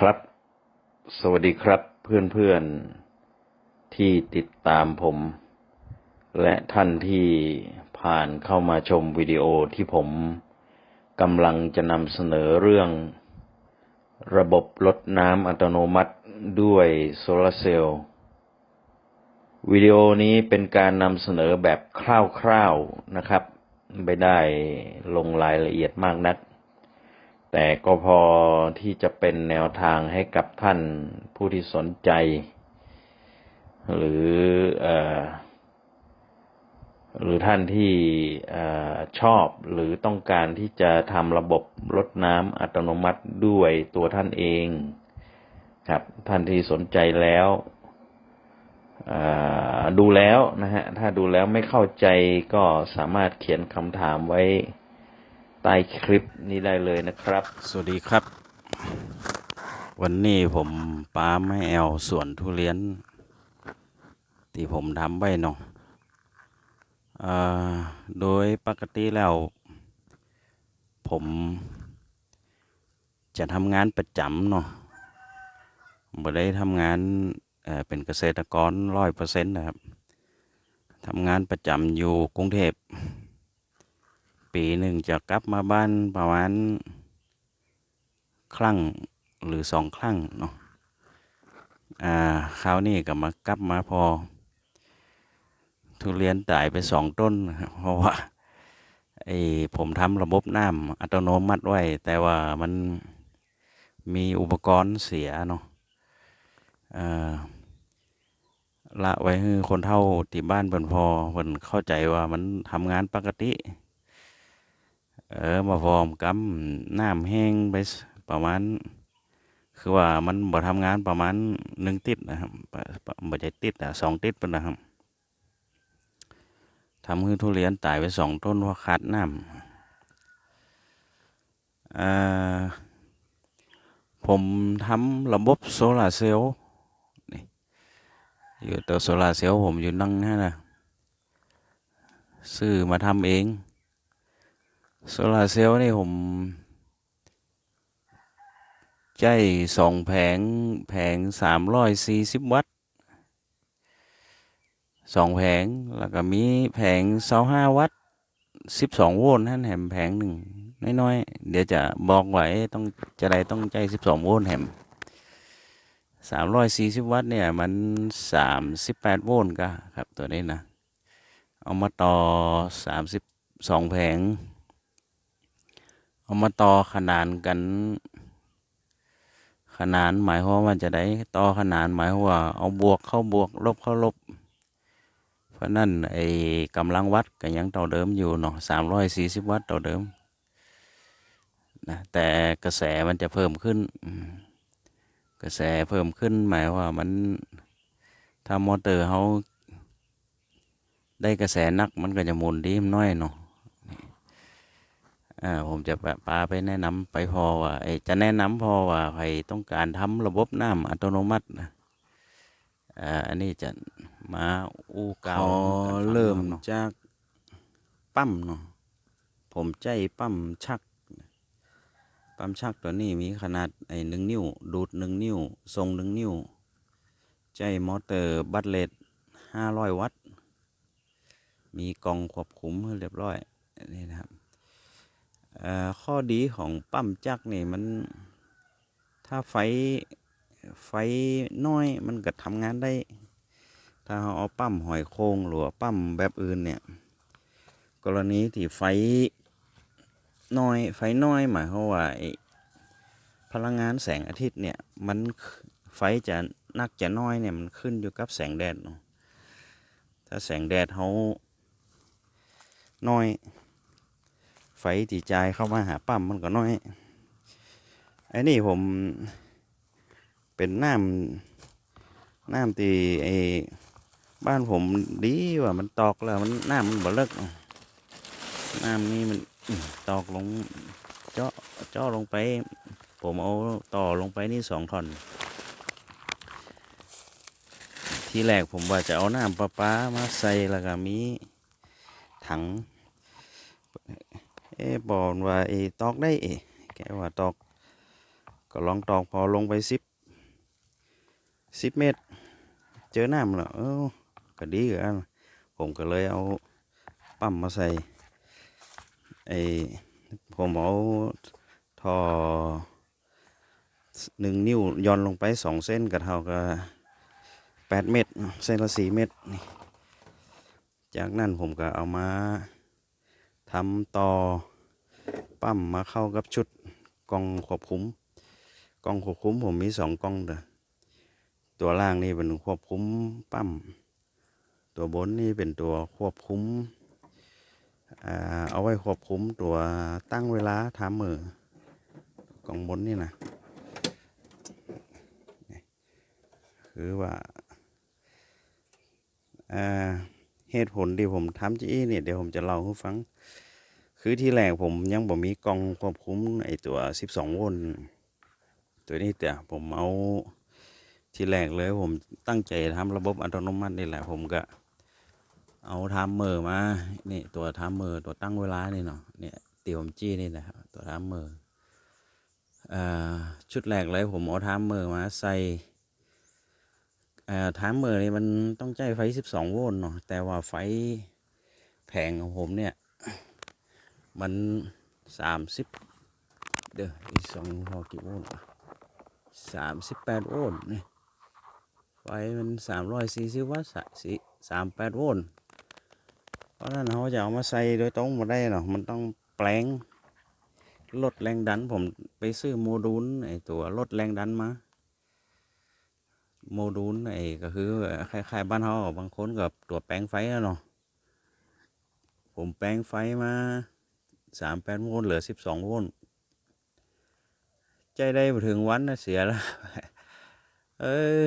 ครับ สวัสดีครับเพื่อนๆที่ติดตามผม และท่านที่ผ่านเข้ามาชมวิดีโอที่ผมกำลังจะนำเสนอเรื่อง ระบบลดน้ำอัตโนมัติด้วยโซลาร์เซลล์วิดีโอนี้เป็นการนำเสนอแบบคร่าวๆนะครับ ไม่ได้ลงรายละเอียดมากนัก แต่ก็พอที่จะเป็นแนวทางให้กับท่านผู้ที่สนใจ หรืออหรือท่านที่อชอบหรือต้องการที่จะทำระบบลดน้ำอัตโนมัติด้วยตัวท่านเอง ครับ ท่านที่สนใจแล้วดูแล้วนะฮะ ถ้าดูแล้วไม่เข้าใจก็สามารถเขียนคำถามไว้ ใต้คลิปนี้ได้เลยนะครับ สวัสดีครับ วันนี้ผมปาไม่แอลสวนทุเรียน ที่ผมทำไว้เนาะเอ่อโดยปกติแล้ว ผมจะทำงานประจำเนาะบ่ได้ทำงานเเป็นเกษตรกรร้อยเปอร์เซ็นต์นะครับทำงานประจำอยู่กรุงเทพ ปีหนึ่งจะกลับมาบ้านประมาณครั้งหรือสองครั้งเนาะอ่าคราวนี้ก็มากลับมาพอ ทุเรียนตายไปสองต้นเพราะว่าไอ้ผมทำระบบน้ำอัตโนมัติไว้ แต่ว่ามันมีอุปกรณ์เสียเนาะอ่าละไว้ให้คนเท่าที่บ้านเพิ่นพอเพิ่นเข้าใจว่ามันทำงานปกติ เออมาฟอร์มกำน้ำแห้งไปประมาณ คือว่ามันบ่ทำงานประมาณหนึ่งติดนะครับบ่บบใช่ติดอะสองติดเป็นนะครับทำให้ทุเรียนตายไปสองต้นเพราะขาดน้ำผมทำระบบโซลาเซลล์นี่อยู่ตัวโซลาเซลล์ผมอยู่นั่งนั่นนะซื้อมาทำเอง โซลาเซลล์นี่ผมใจสองแผงแผงสามร้อยสี่สิบวัตต์สองแผงแล้วก็มีแผงเสาห้าวัตต์สิบสองโวลต์นั่นแหมแผงหนึ่งน้อยๆเดี๋ยวจะบอกไว้ต้องจะได้ต้องใจสิบสองโวลต์แหมสามร้อยสี่สิบวัตต์เนี่ยมันสามสิบแปดโวลต์ก็ครับตัวนี้นะ เอามาต่อสามสิบสองแผง เอามาต่อขนานกัน ขนานหมายความว่าจะได้ต่อขนานหมายความว่า เอาบวกเข้าบวกลบเข้าลบ เพราะนั่นไอ้กำลังวัดก็ยังเท่าเดิมอยู่เนาะสามร้อยสี่สิบวัตต์เท่าเดิมนะแต่กระแสมันจะเพิ่มขึ้น กระแสเพิ่มขึ้นหมายว่ามันถ้ามอเตอร์เขาได้กระแสนักมันก็จะหมุนดีมนน้อยเนาะอ่า ผมจะปาไปแนะนำไปพอว่าไอจะแนะนำพอว่าใครต้องการทำระบบน้ำอัตโนมัตินะอ่าอันนี้จะมาอู้กาวเริ่มจากปั๊มเนาะผมใจปั๊มชัก ปั๊มชักตัวนี้มีขนาดไอ้หนึ่งนิ้ว ดูดหนึ่งนิ้ว ทรงหนึ่งนิ้ว ใจมอเตอร์บัตเลตห้าร้อยวัตต์ มีกล่องควบคุมเรียบร้อยนี่นะครับ ข้อดีของปั๊มจักรนี่มัน ถ้าไฟไฟน้อยมันก็ทำงานได้ ถ้าเราเอาปั๊มหอยโครงหรือปั๊มแบบอื่นเนี่ย กรณีที่ไฟน้อยไฟน้อยหมายความว่าพลังงานแสงอาทิตย์เนี่ยมันไฟจะนักจะน้อยเนี่ยมันขึ้นอยู่กับแสงแดดเนาะถ้าแสงแดดเขาน้อย ไฟที่จ่ายเข้ามาหาปั๊มมันก็น้อยไอ้นี่ผมเป็นน้ำน้ำตีไอ้บ้านผมดีว่ามันตอกแล้วมันน้ำมันบ่เลิกน้ำนี่มันตอกลงเจาะเจาะลงไป ผมเอาต่อลงไปนี่สองท่อน ทีแรกผมว่าจะเอาน้ำประปามาใส่แล้วก็มีถัง บอกว่าไอ้ตอกได้เอแกว่าตอก ก็ลองตอกพอลงไปสิบสิบเมตร เจอน้ำแล้วเออก็ดีกันผมก็เลยเอาปั๊มมาใส่ไอ้ผมเอาท่อหนึ่งนิ้วย่อนลงไปสองเส้นก็เท่ากับแปดเมตร เส้นละสี่เมตรนี่จากนั้นผมก็เอามาทำต่อ ปั๊มมาเข้ากับชุดกล้องควบคุมกล้องควบคุมผมมีสองกล้องเด้อตัวล่างนี่เป็นควบคุมปั๊มตัวบนนี่เป็นตัวควบคุมเอาไว้ควบคุมตัวตั้งเวลาทำมือกล่องบนนี่นะคือว่าเหตุผลที่ผมทำจีเนี่ยเดี๋ยวผมจะเล่าให้ฟัง คือที่แรกผมยังบ่มีกล่องควบคุมไอตัว 12 โวลต์ตัวนี้แต่ผมเอาที่แรกเลยผมตั้งใจทำระบบอัตโนมัตินี่แหละผมก็ เอาทามเมอร์มา นี่ตัวทามเมอร์ตัวตั้งเวลานี่เนาะเนี่ยตีผมจี้นี่นะตัวทามเมอร์อชุดแรกเลยผมเอาทามเมอร์มาใส่ทามเมอร์นี่มันต้องใช้ไฟ 12 โวลต์เนาะแต่ว่าไฟแผงของผมเนี่ย มัน30เด้ออีสองพอกี่โวลต์วะสามสิบแปดโวลต์นี่ไฟมันสามร้อยสี่สิบวัตต์สะสิสามแปดโวลต์เพราะฉะนั้นเขาจะเอามาใส่โดยตรงมาได้เนาะมันต้องแปลงลดแรงดันผมไปซื้อโมดูลไอตัวลดแรงดันมาโมดูลไอก็คือคล้ายๆบ้านเขาบางคนกับตัวแปลงไฟอะเนาะผมแปลงไฟมา สามแปดโวลต์เหลือสิบสองโวลต์ใจได้มาถึงวันนะเสียแล้ว เออ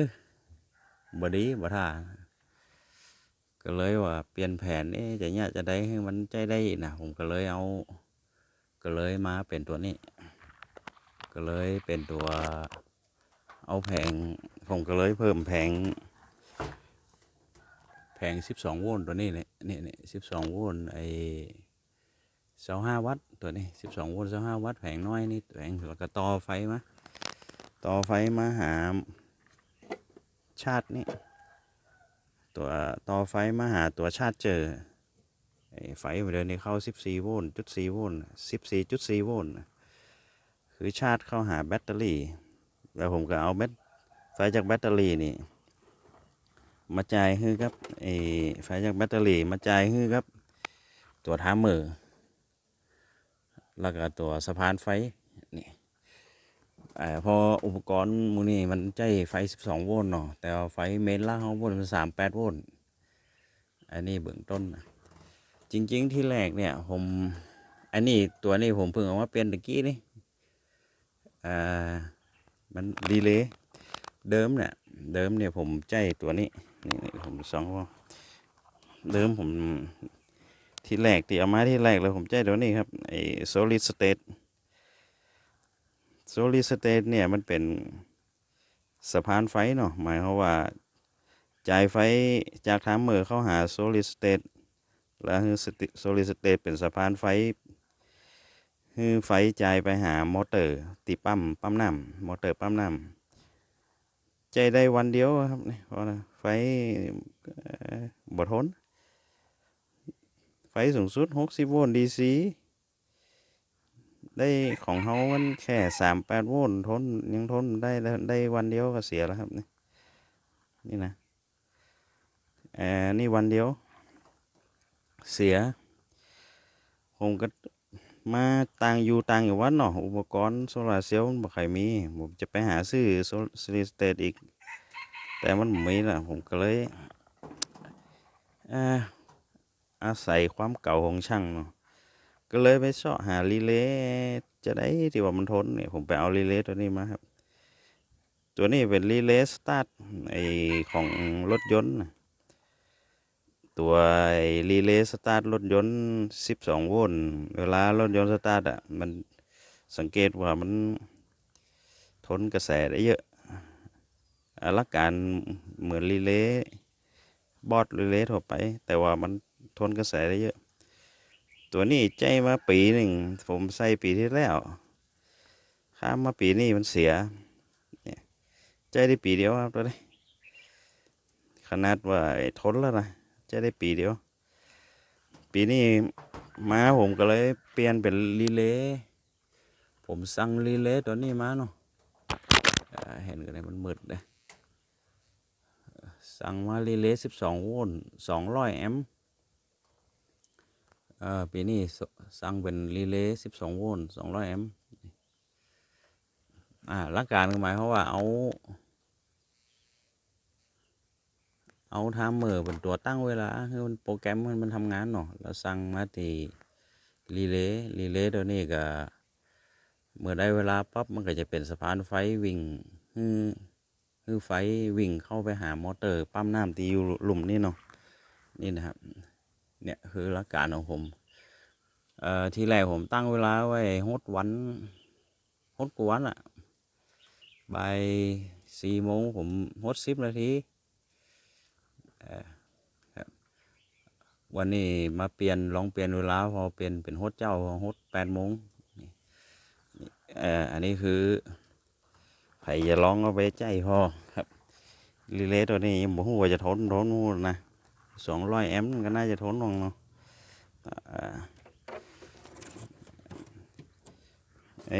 บดีบ่ท่าก็เลยว่าเปลี่ยนแผนเอ๊ะจะเนี่ยจะได้ให้มันใจได้นะผมก็เลยเอา ก็เลยมาเป็นตัวนี้ ก็เลยเป็นตัว เอาแผง ผมก็เลยเพิ่มแผง แผงสิบสองโวลต์ตัวนี้เนี่ยนี่นี่สิบสองโวลต์ไอ เสาห้าวัตต์ตัวนี้สิบสองโวลต์เสาห้าวัตต์แผงน้อยนี่แผงแล้วก็ต่อไฟมาต่อไฟมาหาชาตินี่ตัวต่อไฟมาหาตัวชาติเจอไอไฟเดี๋ยวนี้เข้าสิบสี่โวลต์จุดสี่โวลต์สิบสี่จุดสี่โวลต์คือชาร์จเข้าหาแบตเตอรี่ แล้วผมก็เอาแบตไฟจากแบตเตอรี่นี่ มาจ่ายให้กับไอ้ไฟจากแบตเตอรี่มาจ่ายให้กับ ตัวท้ามเมอ แล้วก็ตัวสะพานไฟนี่พออุปกรณ์มูนี่มันใจไฟ 12 โวลต์เนาะแต่ไฟเมนล่างของโวลต์มัน38โวลต์อันนี้เบื้องต้นนะจริง ๆ ที่แรกเนี่ยผมอันนี้ตัวนี้ผมเพิ่งเอามาเปลี่ยนตะกี้นี่อ่ามันดีเลยเดิมเนี่ยเดิมเนี่ยผมใจตัวนี้นี่นี่ผมสองว่าเดิมผม ที่แรกที่เอามาที่แรกเลยผมใจเดี๋ยวนี้ครับไอ้ solid state solid state เนี่ยมันเป็นสะพานไฟเนาะหมายความว่าจ่ายไฟจากทามเมอร์เข้าหา solid state แล้วคือ solid state เป็นสะพานไฟคือไฟจ่ายไปหามอเตอร์ตีปั๊มปั๊มน้ำมอเตอร์ปั๊มน้ำใจได้วันเดียวครับนี่เพราะไฟเอ่อบทน ฟสูงสุด 60 โวลต์ DC ได้ของเฮามันแค่ 38 โวลต์ทนยังทนได้ได้วันเดียวก็เสียแล้วครับ นี่นี่นะเอ่อนี่วันเดียว เสีย ผมก็มาต่างอยู่ต่างอยู่วัดเนาะอุปกรณ์โซลาร์เซลล์มันบ่ใครมี ผมจะไปหาซื้อโซลิสเตตอีก แต่มันบ่มีละผมก็เลยอ่อ อาศัยความเก่าของช่างเนาะก็เลยไปเสาะหารีเลย์จะได้ที่ว่ามันทนเนี่ยผมไปเอารีเลย์ตัวนี้มาครับ ตัวนี้เป็นรีเลย์สตาร์ทไอของรถยนต์ตัวไอรีเลย์สตาร์ทรถยนต์ 12 โวลต์เวลารถยนต์สตาร์ทอะมันสังเกตว่ามันทนกระแสได้เยอะอลักการเหมือนรีเลย์บอดรีเลย์ทั่วไป แต่ว่ามัน ทนกระแสได้เยอะ ตัวนี้ใจมาปีหนึ่ง ผมใส่ปีที่แล้ว ข้ามมาปีนี้มันเสียเนี่ยใจได้ปีเดียวครับตัวนี้ขนาดว่าทนแล้วนะใจได้ปีเดียว ปีนี้มาผมก็เลยเปลี่ยนเป็นรีเลย์ผมสั่งรีเลย์ตัวนี้มาเนาะอ่าเห็นกันเลยมันมืดเลยสั่งมารีเลย์สิบสองโวลต์สองร้อยแอมป์ ปีนี้สั่งเป็นรีเลย์สิบสองโวลต์สองร้อยแอมป์อ่าหลักการหมายความว่าเอา เอาไทม์เมอร์เป็นตัวตั้งเวลาคือมันโปรแกรมมันมันทำงานเนาะแล้วสั่งมาที่รีเลย์รีเลย์ตัวนี้ก็เมื่อได้เวลาปั๊บมันก็จะเป็นสะพานไฟวิ่งคือคือไฟวิ่งเข้าไปหามอเตอร์ปั๊มน้ำตีอยู่หลุมนี่เนาะนี่นะครับ เนี่ยคือหลักการของผมเอ่อทีแรกผมตั้งเวลาไว้ฮดวันฮดกวนอะบ่ายสี่โมงผมฮดสิบนาทีวันนี้มาเปลี่ยนลองเปลี่ยนเวลาพอเปลี่ยนเป็นฮดเจ้าฮดแปดโมงนี่นี่เอ่ออันนี้คือไผ่จะลองเอาไปใจพอครับรีเลย์ตัวนี้ยังบอกว่าจะทนทนหูนะ สองร้อยแอมป์ก็น่าจะทนลงเนาะไอ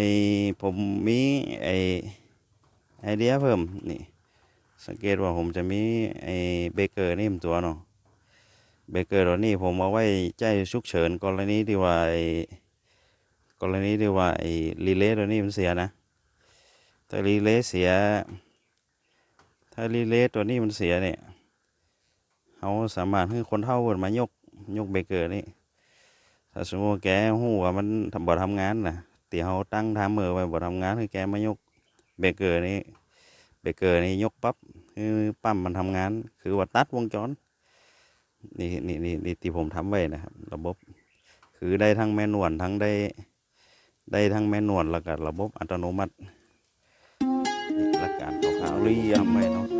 ผมมีไอไอเดียเพิ่มนี่สังเกตว่าผมจะมีไอ้เบเกอร์นี่มตัวเนาะเบเกอร์ตัวนี้ผมเอาไว้ใจฉุกเฉินกรณีที่ว่าไอ้กรณีที่ว่าไอ้รีเลย์ตัวนี้มันเสียนะถ้ารีเลย์เสีย ถ้ารีเลย์ตัวนี้มันเสียเนี่ย เขาสามารถให้คนเท่าเปิดมายกยกเบเกอร์นี่ถ้าสมมติแกหูว่ามันทำบ่ทำงานนะตีเขาตั้งทามเมอร์ไว้บ่ทำงานให้แกมายกเบเกอร์นี่เบเกอร์นี่ยกปั๊บคือปั๊มมันทำงาน คือว่าตัดวงจรนี่นี่นี่นี่ที่ผมทำไว้นะครับ ระบบ คือได้ทั้งแมนนวลทั้งได้ ได้ทั้งแมนนวลแล้วก็ระบบอัตโนมัติหลักการคร่าวๆเรียมไว้เนาะ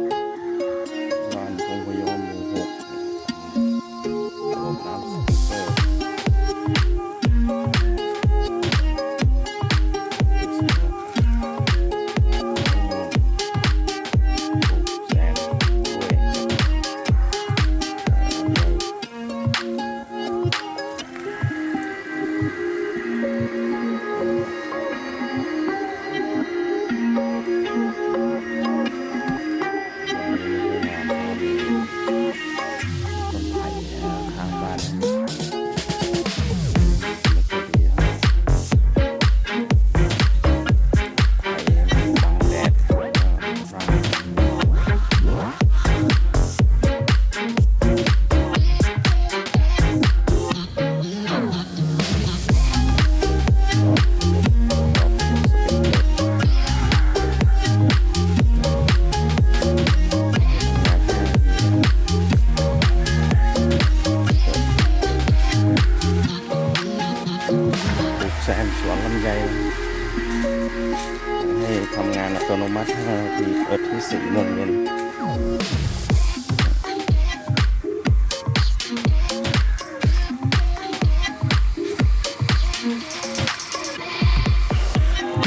านอัตโนมัติ5นาทีเปิดที่สี่โมงเย็น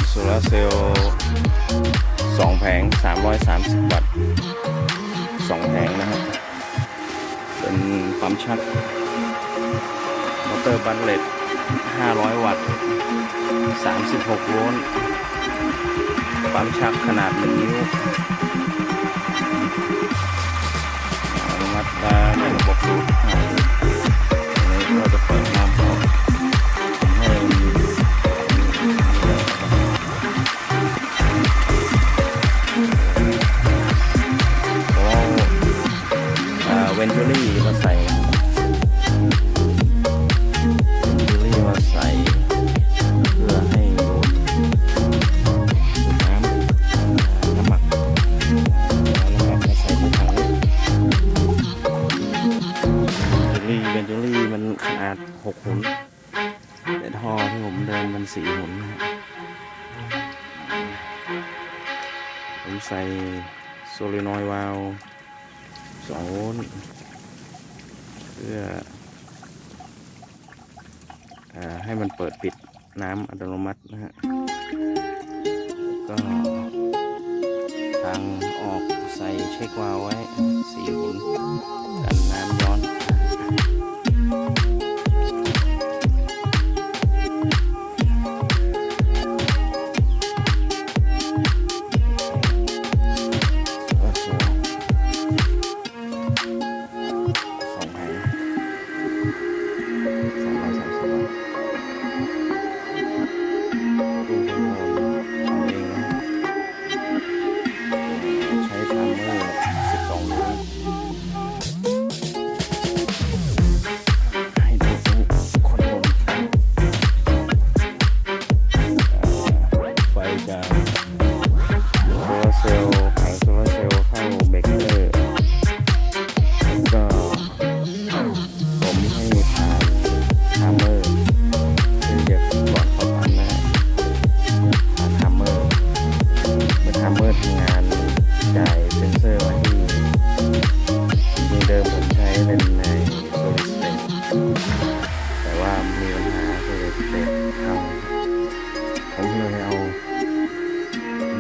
โซลาร์เซลล์สองแผง330วัตต์สองแผงนะครับ เป็นปั๊มชักมอเตอร์บันเลต500 วัตต์ 36 โวลต์ ปั๊มชักขนาดหนึ่งนิ้วอัตโนมัติได้ระบบรูด ใส่โซลินอยวาลสองโวลต์เพื่ออให้มันเปิดปิดน้ำอัตโนมัตินะฮะก็ทางออกใส่เช็ควาลไว้สี่หุ่น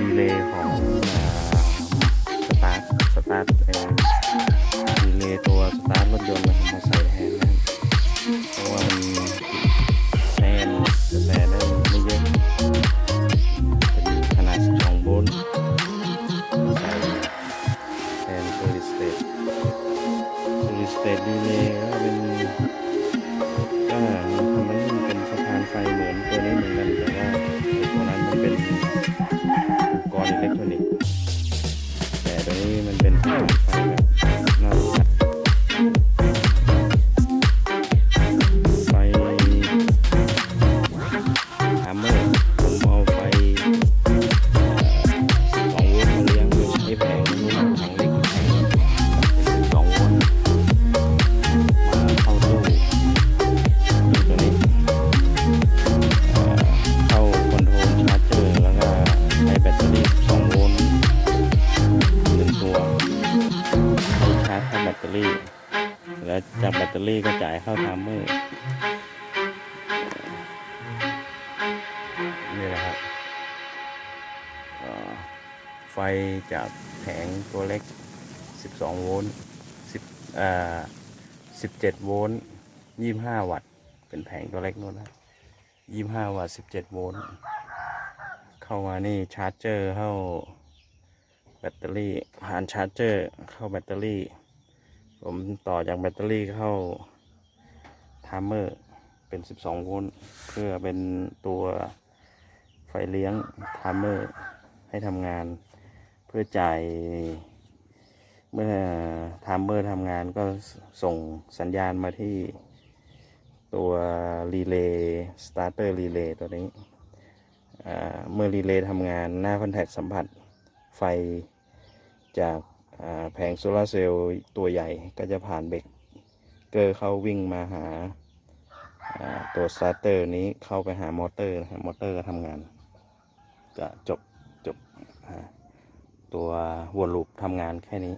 ดีเลย์ของสตาร์ทสตาร์ท จากแผงตัวเล็ก 12 โวลต์10เอ่อ17 โวลต์ 25 วัตต์ เป็นแผงตัวเล็กนู่นนะยี่ห้าวัตต์สิบเจ็ดโวลต์ เข้ามานี่ชาร์จเจอร์เข้าแบตเตอรี่ผ่านชาร์จเจอร์เข้าแบตเตอรี่ ผมต่อจากแบตเตอรี่เข้าไทม์เมอร์เป็นสิบสองโวลต์เพื่อเป็นตัวไฟเลี้ยงไทม์เมอร์ให้ทำงาน เพื่อจ่ายเมื่อไทม์เมอร์ทำงานก็ส่งสัญญาณมาที่ตัวรีเลย์สตาร์เตอร์รีเลย์ตัวนี้ เมื่อรีเลย์ทำงานหน้าคอนแทคสัมผัสไฟจากแผงโซลาร์เซลล์ตัวใหญ่ก็จะผ่านเบรกเกอร์เข้าวิ่งมาหาตัวสตาร์เตอร์นี้เข้าไปหามอเตอร์นะครับมอเตอร์ก็ทำงาน ก็จบจบ ตัววนลูปทำงานแค่นี้